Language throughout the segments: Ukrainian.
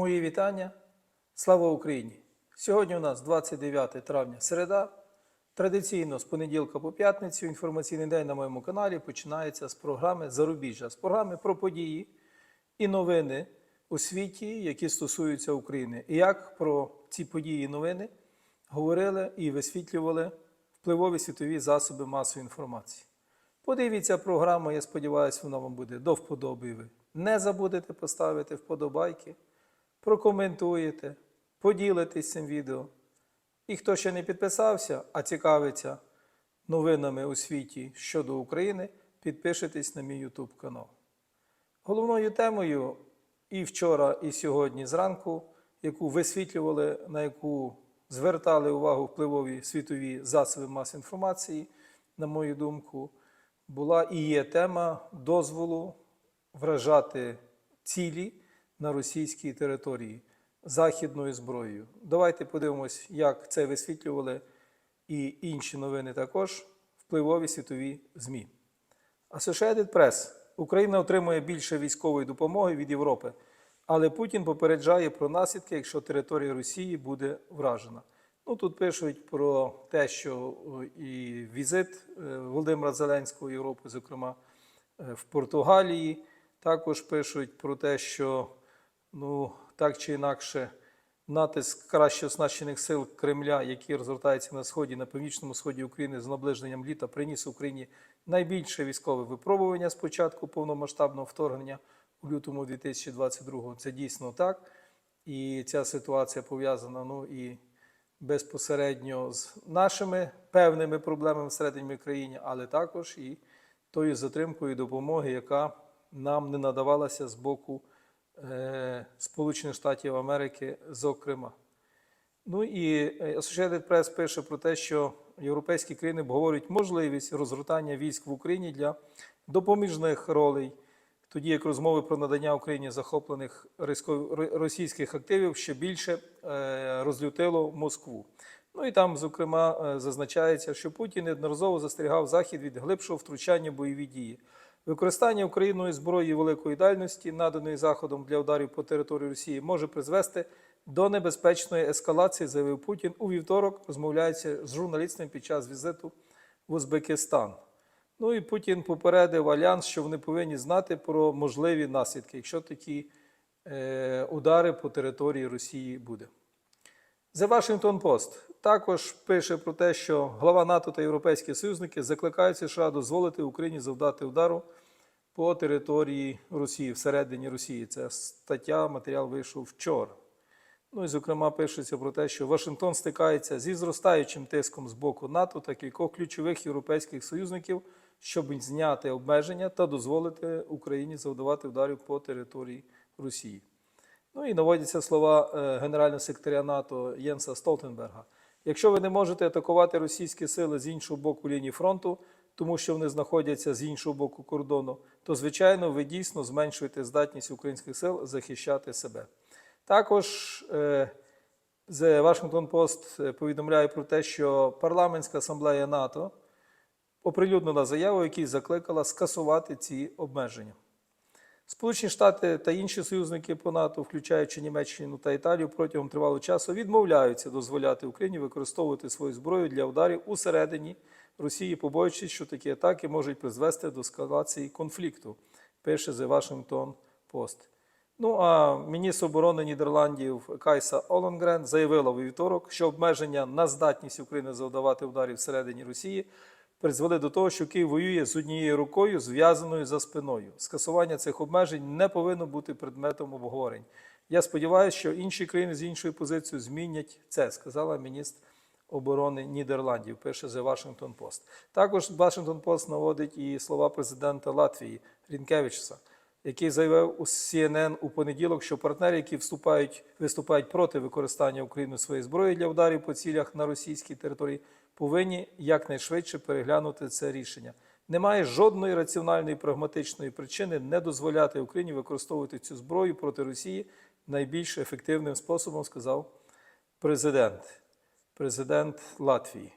Мої вітання. Слава Україні! Сьогодні у нас 29 травня середа. Традиційно з понеділка по п'ятницю інформаційний день на моєму каналі починається з програми Зарубіжжя, з програми про події і новини у світі, які стосуються України. І як про ці події і новини говорили і висвітлювали впливові світові засоби масової інформації. Подивіться програму, я сподіваюся, вона вам буде до вподоби. Ви не забудете поставити вподобайки, прокоментуєте, поділитесь цим відео. І хто ще не підписався, а цікавиться новинами у світі щодо України, підпишитесь на мій YouTube канал. Головною темою і вчора, і сьогодні зранку, яку висвітлювали, на яку звертали увагу впливові світові засоби масової інформації, на мою думку, була і є тема дозволу вражати цілі на російській території західною зброєю. Давайте подивимось, як це висвітлювали і інші новини також впливові світові ЗМІ. Associated Press. Україна отримує більше військової допомоги від Європи, але Путін попереджає про наслідки, якщо територія Росії буде вражена. Ну тут пишуть про те, що і візит е, Володимира Зеленського в Європу, зокрема е, в Португалії, також пишуть про те, що ну так чи інакше натиск краще оснащених сил Кремля, які розгортаються на сході, на північному сході України з наближенням літа, приніс Україні найбільше військове випробування з початку повномасштабного вторгнення у лютому 2022-го. Це дійсно так. І ця ситуація пов'язана ну, і безпосередньо з нашими певними проблемами всередині країни, але також і тою затримкою допомоги, яка нам не надавалася з боку Сполучених Штатів Америки, зокрема. Ну і Associated Press пише про те, що європейські країни обговорюють можливість розгортання військ в Україні для допоміжних ролей, тоді як розмови про надання Україні захоплених російських активів ще більше е, розлютило Москву. Ну і там, зокрема, е, зазначається, що Путін неодноразово застерігав Захід від глибшого втручання бойові дії. Використання Україною зброї великої дальності, наданої Заходом для ударів по території Росії, може призвести до небезпечної ескалації, заявив Путін у вівторок, розмовляється з журналістами під час візиту в Узбекистан. Ну і Путін попередив Альянс, що вони повинні знати про можливі наслідки, якщо такі е, удари по території Росії буде. The Washington Post також пише про те, що глава НАТО та європейські союзники закликають США дозволити Україні завдати удару по території Росії, всередині Росії. Це стаття, матеріал вийшов вчора. Ну і, зокрема, пишеться про те, що Вашингтон стикається зі зростаючим тиском з боку НАТО та кількох ключових європейських союзників, щоб зняти обмеження та дозволити Україні завдавати ударів по території Росії. Ну і наводяться слова е, генерального секретаря НАТО Єнса Столтенберга. Якщо ви не можете атакувати російські сили з іншого боку лінії фронту, тому що вони знаходяться з іншого боку кордону, то звичайно ви дійсно зменшуєте здатність українських сил захищати себе. Також е, The Washington Post е, повідомляє про те, що парламентська асамблея НАТО оприлюднила заяву, якій закликала скасувати ці обмеження. Сполучені Штати та інші союзники по НАТО, включаючи Німеччину та Італію, протягом тривалого часу відмовляються дозволяти Україні використовувати свою зброю для ударів усередині Росії, побоюючись, що такі атаки можуть призвести до ескалації конфлікту, пише The Washington Post. Ну а міністр оборони Нідерландів Кайса Оленгрен заявила у вівторок, що обмеження на здатність України завдавати ударів всередині Росії призвели до того, що Київ воює з однією рукою, зв'язаною за спиною. Скасування цих обмежень не повинно бути предметом обговорень. Я сподіваюся, що інші країни з іншою позицією змінять це, сказала міністр оборони Нідерландів, пише The Washington Post. Також Washington Post наводить і слова президента Латвії Рінкевичса, який заявив у CNN у понеділок, що партнери, які вступають, виступають проти використання Україною своєї зброї для ударів по цілях на російській території, повинні якнайшвидше переглянути це рішення. Немає жодної раціональної прагматичної причини не дозволяти Україні використовувати цю зброю проти Росії найбільш ефективним способом, сказав президент, президент Латвії.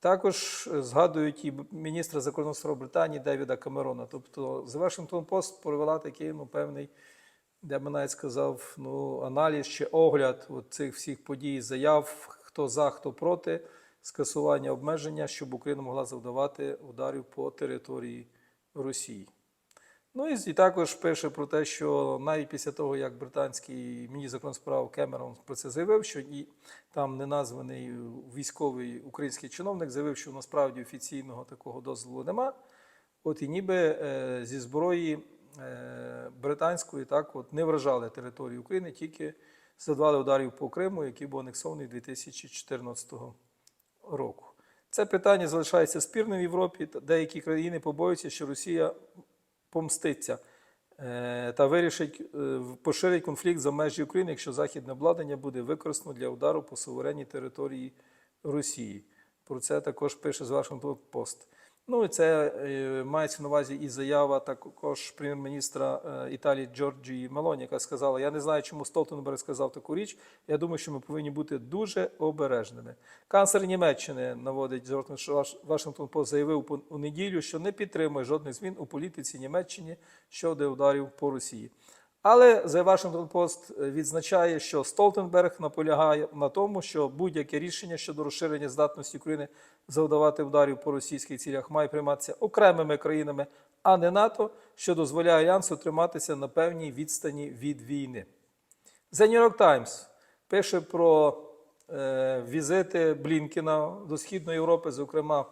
Також е, згадують і міністра справ Британії Девіда Камерона. Тобто The Washington Post провела такий ну, певний я би навіть сказав, ну, аналіз чи огляд от цих всіх подій, заяв, хто за, хто проти, скасування обмеження, щоб Україна могла завдавати ударів по території Росії. Ну і, також пише про те, що навіть після того, як британський міністр закордонних справ Кемерон про це заявив, що і там неназваний військовий український чиновник заявив, що насправді офіційного такого дозволу нема. От і ніби е, зі зброї е, британської так от не вражали територію України, тільки завдавали ударів по Криму, який був анексований 2014 року. Це питання залишається спірним в Європі. Деякі країни побоюються, що Росія помститься е, та вирішить е, поширить конфлікт за межі України, якщо західне обладнання буде використано для удару по суверенній території Росії. Про це також пише з Вашингтон Пост. Ну і це е, мається на увазі і заява також прем'єр-міністра е, Італії Джорджії Мелоні, яка сказала: Я не знаю, чому Столтенберг сказав таку річ. Я думаю, що ми повинні бути дуже обережними. Канцлер Німеччини наводить Вашингтон Пост заявив у неділю, що не підтримує жодних змін у політиці Німеччини щодо ударів по Росії. Але The Washington Post відзначає, що Столтенберг наполягає на тому, що будь-яке рішення щодо розширення здатності України завдавати ударів по російських цілях має прийматися окремими країнами, а не НАТО, що дозволяє альянсу триматися на певній відстані від війни. The New York Times пише про е, візити Блінкіна до Східної Європи, зокрема,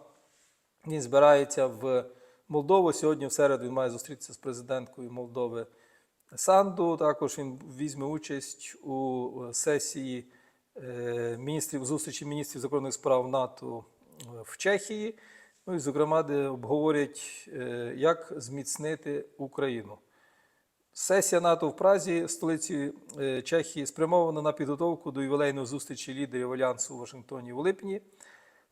він збирається в Молдову. Сьогодні в середу він має зустрітися з президенткою Молдови Санду. Також він візьме участь у сесії е, міністрів зустрічі міністрів закордонних справ НАТО в Чехії. Ну і, зокрема, де обговорять, е, як зміцнити Україну. Сесія НАТО в Празі, столиці е, Чехії, спрямована на підготовку до ювілейної зустрічі лідерів Альянсу у Вашингтоні у липні.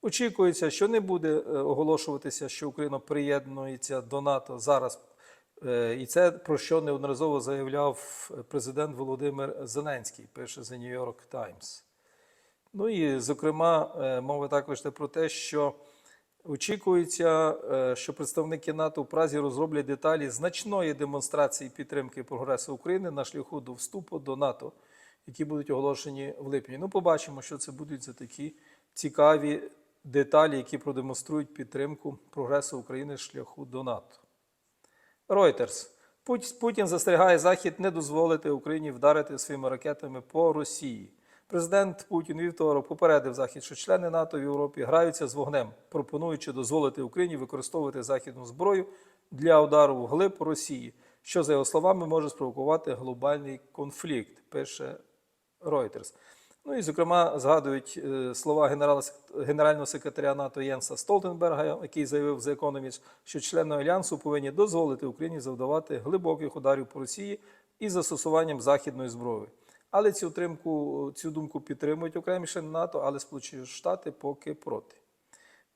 Очікується, що не буде е, оголошуватися, що Україна приєднується до НАТО зараз. Е, І це про що неодноразово заявляв президент Володимир Зеленський, пише The New York Times. Ну і, зокрема, е, мова також про те, що очікується, е, що представники НАТО в Празі розроблять деталі значної демонстрації підтримки прогресу України на шляху до вступу до НАТО, які будуть оголошені в липні. Ну, побачимо, що це будуть за такі цікаві деталі, які продемонструють підтримку прогресу України шляху до НАТО. Reuters. Путін застерігає Захід не дозволити Україні вдарити своїми ракетами по Росії. Президент Путін вівторок попередив Захід, що члени НАТО в Європі граються з вогнем, пропонуючи дозволити Україні використовувати західну зброю для удару в глиб Росії, що, за його словами, може спровокувати глобальний конфлікт, пише Reuters. Ну і, зокрема, згадують е, слова генерала, генерального секретаря НАТО Єнса Столтенберга, який заявив The Economist, що члени альянсу повинні дозволити Україні завдавати глибоких ударів по Росії із застосуванням західної зброї. Але цю тримку, цю думку підтримують окремі члени НАТО, але Сполучені Штати поки проти.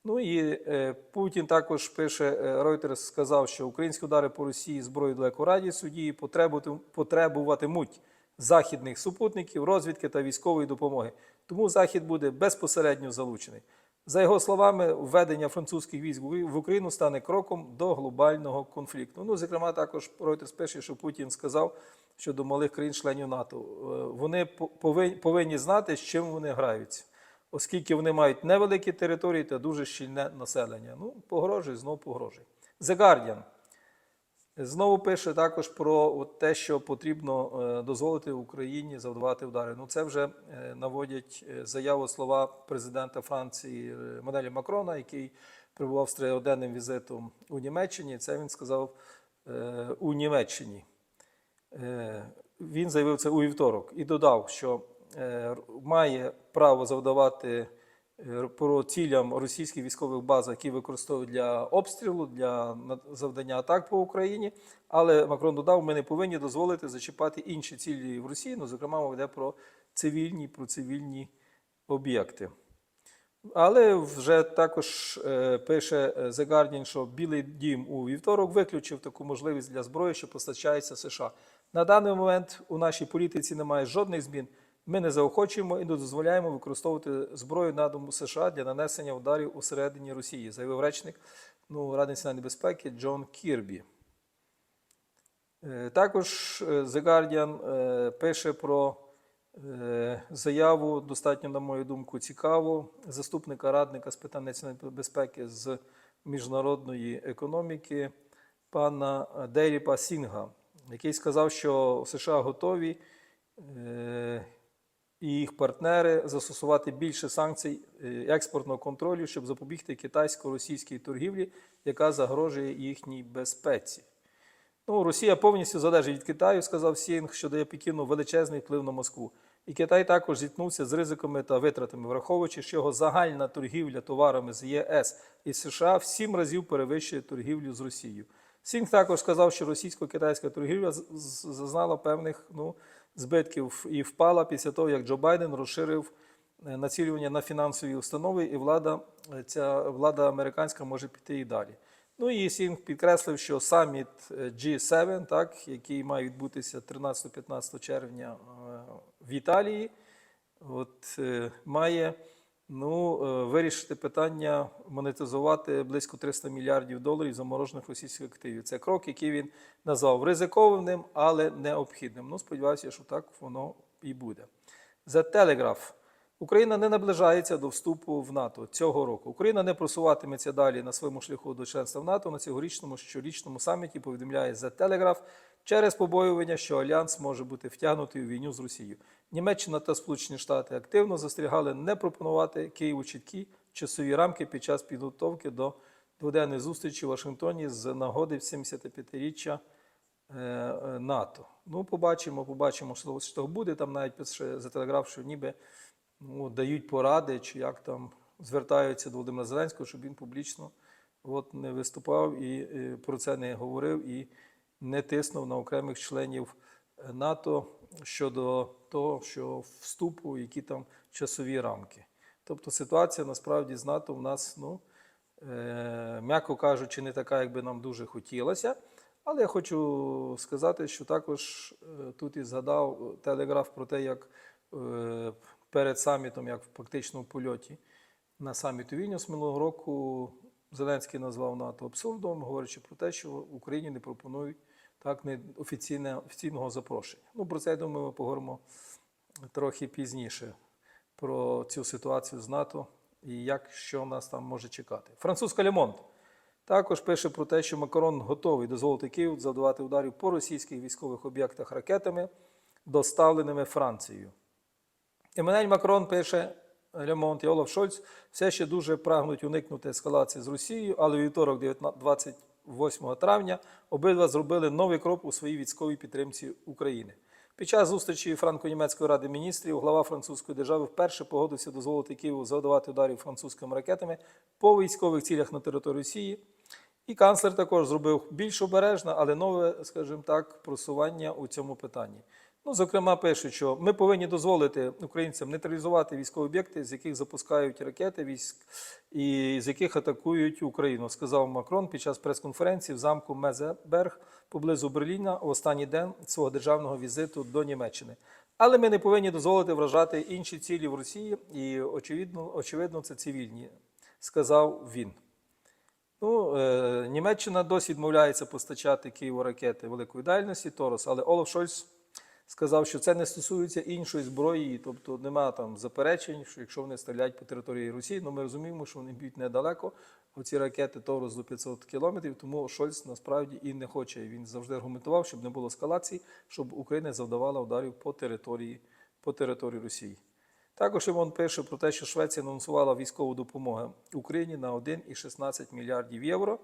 Ну і е, Путін також пише, е, Reuters сказав, що українські удари по Росії зброї далекорадіусу дії потребувати- потребуватимуть західних супутників, розвідки та військової допомоги. Тому Захід буде безпосередньо залучений. За його словами, введення французьких військ в Україну стане кроком до глобального конфлікту. Ну, зокрема, також Reuters пише, що Путін сказав щодо малих країн-членів НАТО. е, Вони повинні, знати, з чим вони граються, оскільки вони мають невеликі території та дуже щільне населення. Ну, погрожує, знову погрожує. The Guardian. Знову пише також про те, що потрібно е, дозволити Україні завдавати удари. Ну, це вже е, наводять е, заяву слова президента Франції Манелі Макрона, який перебував з триденним візитом у Німеччині. Це він сказав у Німеччині. Він заявив це у вівторок і додав, що має право завдавати по цілям російських військових баз, які використовують для обстрілу, для завдання атак по Україні. Але Макрон додав, ми не повинні дозволити зачіпати інші цілі в Росії. Ну, зокрема, мова йде про цивільні, про цивільні об'єкти. Але вже також е, пише е, The Guardian, що Білий дім у вівторок виключив таку можливість для зброї, що постачається США. На даний момент у нашій політиці немає жодних змін. Ми не заохочуємо і не дозволяємо використовувати зброю надуму США для нанесення ударів усередині Росії, заявив речник ну, Ради національної безпеки Джон Кірбі. Е, Також е, The Guardian е, пише про заяву, достатньо, на мою думку, цікаву, заступника радника з питань національної безпеки з міжнародної економіки пана Дейріпа Сінга, який сказав, що США готові і їх партнери застосувати більше санкцій е, експортного контролю, щоб запобігти китайсько-російській торгівлі, яка загрожує їхній безпеці. Ну, Росія повністю залежить від Китаю, сказав Сінг, що дає Пекіну величезний вплив на Москву. І Китай також зіткнувся з ризиками та витратами, враховуючи, що його загальна торгівля товарами з ЄС і США в сім разів перевищує торгівлю з Росією. Сінг також сказав, що російсько-китайська торгівля зазнала певних ну, збитків і впала після того, як Джо Байден розширив е, націлювання на фінансові установи, і влада, е, ця влада американська може піти і далі. Ну і Сінг підкреслив, що саміт е, G7, так, який має відбутися 13-15 червня в Італії, от, має ну, е, вирішити питання монетизувати близько 300 мільярдів доларів заморожених російських активів. Це крок, який він назвав ризикованим, але необхідним. Ну, сподіваюся, що так воно і буде. The Telegraph. Україна не наближається до вступу в НАТО цього року. Україна не просуватиметься далі на своєму шляху до членства в НАТО на цьогорічному щорічному саміті. Повідомляє The Telegraph через побоювання, що альянс може бути втягнутий у війну з Росією. Німеччина та Сполучені Штати активно застерігали не пропонувати Києву чіткі часові рамки під час підготовки до дводенної зустрічі в Вашингтоні з нагоди 75-річчя е, е, НАТО. Ну, побачимо, побачимо, що того буде. Там навіть пише за телеграф, що ніби ну, дають поради, чи як там звертаються до Володимира Зеленського, щоб він публічно от, не виступав і е, про це не говорив і не тиснув на окремих членів е, НАТО щодо того, що вступу, які там часові рамки. Тобто ситуація насправді з НАТО в нас, ну, е, м'яко кажучи, не така, як би нам дуже хотілося. Але я хочу сказати, що також е, тут і згадав телеграф про те, як е, перед самітом, як фактично в польоті на саміт у Вільнюс минулого року Зеленський назвав НАТО абсурдом, говорячи про те, що в Україні не пропонують так не офіційне, офіційного запрошення. Ну про це я думаю, ми поговоримо трохи пізніше про цю ситуацію з НАТО і як що нас там може чекати. Французька Лемонт також пише про те, що Макарон готовий дозволити Києву завдавати ударів по російських військових об'єктах ракетами, доставленими Францією. Еммануель Макрон пише Лемонт і Олаф Шольц все ще дуже прагнуть уникнути ескалації з Росією, але вівторок, 19 28 травня, обидва зробили новий крок у своїй військовій підтримці України. Під час зустрічі Франко-Німецької ради міністрів глава французької держави вперше погодився дозволити Києву завдавати ударів французькими ракетами по військових цілях на території Росії. І канцлер також зробив більш обережне, але нове, скажімо так, просування у цьому питанні. Ну, зокрема, пишуть, що ми повинні дозволити українцям нейтралізувати військові об'єкти, з яких запускають ракети військ і з яких атакують Україну, сказав Макрон під час прес-конференції в замку Мезеберг поблизу Берліна в останній день свого державного візиту до Німеччини. Але ми не повинні дозволити вражати інші цілі в Росії, і очевидно, очевидно, це цивільні, сказав він. Ну, е, Німеччина досі відмовляється постачати Києву ракети великої дальності Торос, але Олаф Шольц сказав, що це не стосується іншої зброї, тобто немає там заперечень, що якщо вони стріляють по території Росії, ну ми розуміємо, що вони б'ють недалеко. Оці ракети Торос до 500 кілометрів, тому Шольц насправді і не хоче. Він завжди аргументував, щоб не було ескалації, щоб Україна завдавала ударів по території, по території Росії. Також Івон пише про те, що Швеція анонсувала військову допомогу Україні на 1,16 мільярдів євро.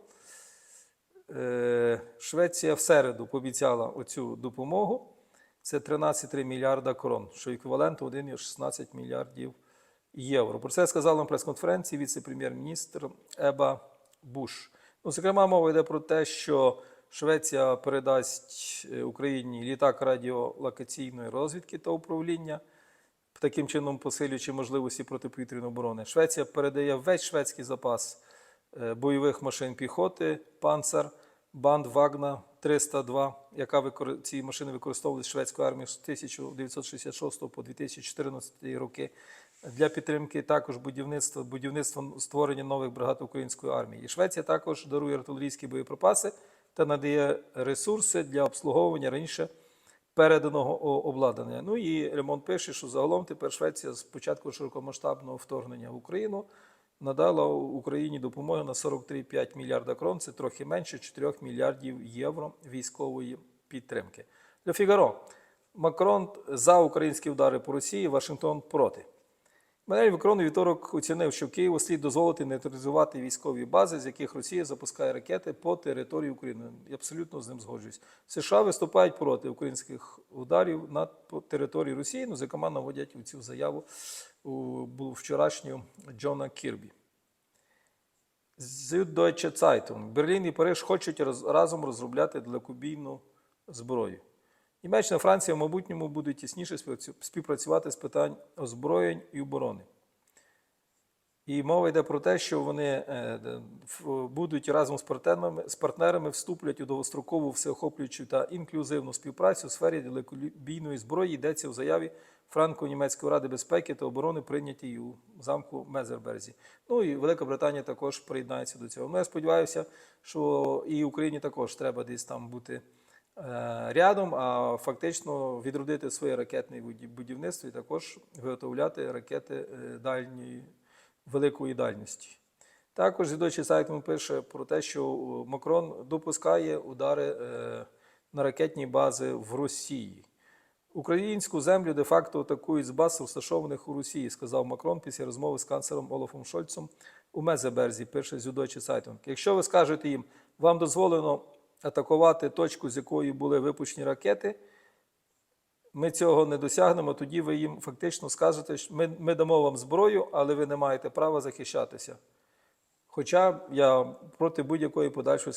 Е, Швеція в середу пообіцяла оцю допомогу. Це 13,3 мільярда крон, що еквіваленту 1,16 мільярдів євро. Про це сказав на прес-конференції віце-прем'єр-міністр Еба Буш. Ну, зокрема, мова йде про те, що Швеція передасть е, Україні літак радіолокаційної розвідки та управління, таким чином посилюючи можливості протиповітряної оборони. Швеція передає весь шведський запас е, бойових машин піхоти, панцер, банд Вагна 302, яка ці машини використовували шведською армією з 1966 по 2014 роки для підтримки також будівництва, будівництва створення нових бригад української армії. І Швеція також дарує артилерійські боєприпаси та надає ресурси для обслуговування раніше переданого обладнання. Ну і ремонт пише, що загалом тепер Швеція з початку широкомасштабного вторгнення в Україну надала Україні допомоги на 43,5 мільярда крон. Це трохи менше 4 мільярдів євро військової підтримки. Для Фігаро Макрон за українські удари по Росії, Вашингтон проти. Мануель Макрон у вівторок оцінив, що Києву слід дозволити нейтралізувати військові бази, з яких Росія запускає ракети по території України. Я абсолютно з ним згоджуюсь. США виступають проти українських ударів на території Росії, ну, зокрема, наводять у цю заяву у вчорашню Джона Кірбі. Süddeutsche Zeitung. Берлін і Париж хочуть роз- разом розробляти далекобійну зброю. Німеччина Франція в майбутньому будуть тісніше співпрацювати з питань озброєнь і оборони. І мова йде про те, що вони е, будуть разом з партнерами, з партнерами вступлять у довгострокову всеохоплюючу та інклюзивну співпрацю у сфері далекобійної зброї. Йдеться в заяві Франко-Німецької ради безпеки та оборони, прийнятій у замку Мезерберзі. Ну і Велика Британія також приєднається до цього. Ну, я сподіваюся, що і Україні також треба десь там бути рядом, а фактично відродити своє ракетне будівництво і також виготовляти ракети е, дальньої великої дальності. Також Deutsche Zeitung пише про те, що е, Макрон допускає удари е, на ракетні бази в Росії. Українську землю де-факто атакують з баз, розташованих у Росії, сказав Макрон після розмови з канцлером Олафом Шольцем у Мезеберзі, пише Süddeutsche Zeitung. Якщо ви скажете їм, вам дозволено атакувати точку, з якої були випущені ракети, ми цього не досягнемо, тоді ви їм фактично скажете, що ми, ми дамо вам зброю, але ви не маєте права захищатися. Хоча я проти будь-якої подальшої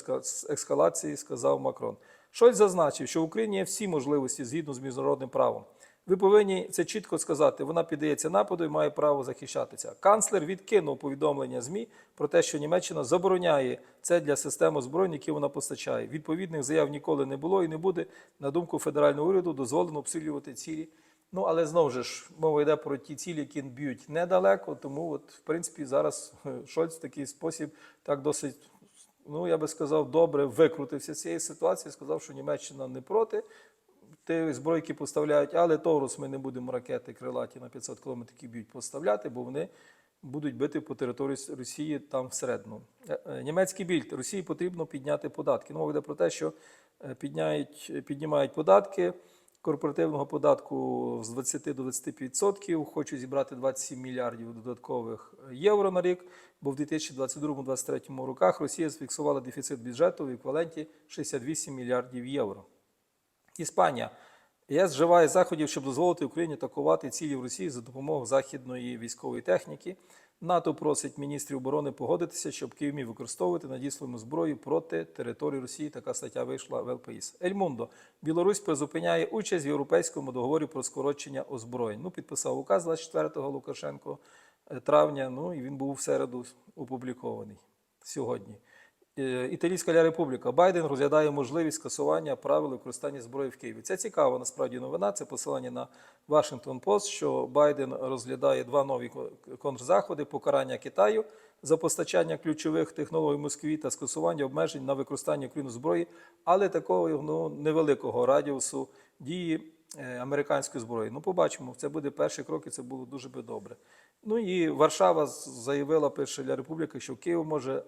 ескалації сказав Макрон. Шольц зазначив, що в Україні є всі можливості згідно з міжнародним правом. Ви повинні це чітко сказати. Вона піддається нападу і має право захищатися. Канцлер відкинув повідомлення ЗМІ про те, що Німеччина забороняє це для систем озброєнь, які вона постачає. Відповідних заяв ніколи не було і не буде. На думку федерального уряду, дозволено обстрілювати цілі. Ну але знову ж мова йде про ті цілі, які б'ють недалеко. Тому, от, в принципі, зараз е, Шольц в такий спосіб так досить ну я би сказав, добре викрутився з цієї ситуації, сказав, що Німеччина не проти тих зброї, поставляють, але Торус ми не будемо ракети крилаті на 500 км, які б'ють поставляти, бо вони будуть бити по території Росії там всередину. Е, е, Німецький більд Росії потрібно підняти податки. Мова йде про те, що е, підняють, піднімають податки корпоративного податку з 20 до 25%, хочуть зібрати 27 мільярдів додаткових євро на рік, бо в 2022-2023 роках Росія зафіксувала дефіцит бюджету в еквіваленті 68 мільярдів євро. Іспанія. ЄС вживає заходів, щоб дозволити Україні атакувати цілі в Росії за допомогою західної військової техніки. НАТО просить міністрів оборони погодитися, щоб Київ міг використовувати надіслану зброю проти території Росії. Така стаття вийшла в ЛПІС. Ельмундо. Білорусь призупиняє участь в європейському договорі про скорочення озброєнь. Ну, підписав указ 24 Лукашенко е, травня. Ну і він був в середу опублікований сьогодні. Е, Італійська Ля Републіка Байден розглядає можливість скасування правил використання зброї в Києві. Це цікава насправді новина. Це посилання на Washington Post, що Байден розглядає два нові контрзаходи: покарання Китаю за постачання ключових технологій Москві та скасування обмежень на використання Україну зброї, але такого ну, невеликого радіусу дії е, американської зброї. Ну, побачимо, це буде перший крок, і це було дуже би добре. Ну і Варшава заявила, пише Ля Републіка, що Київ може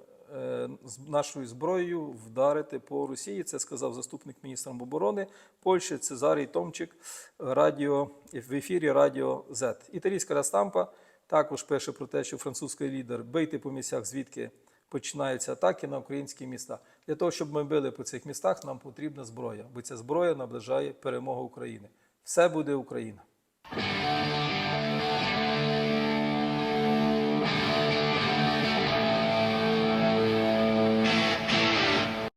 нашою зброєю вдарити по Росії. Це сказав заступник міністра оборони Польщі Цезарій Томчик радіо в ефірі Радіо Z. Італійська Растампа також пише про те, що французький лідер бийте по місцях, звідки починаються атаки на українські міста. Для того, щоб ми били по цих містах, нам потрібна зброя, бо ця зброя наближає перемогу України. Все буде Україна.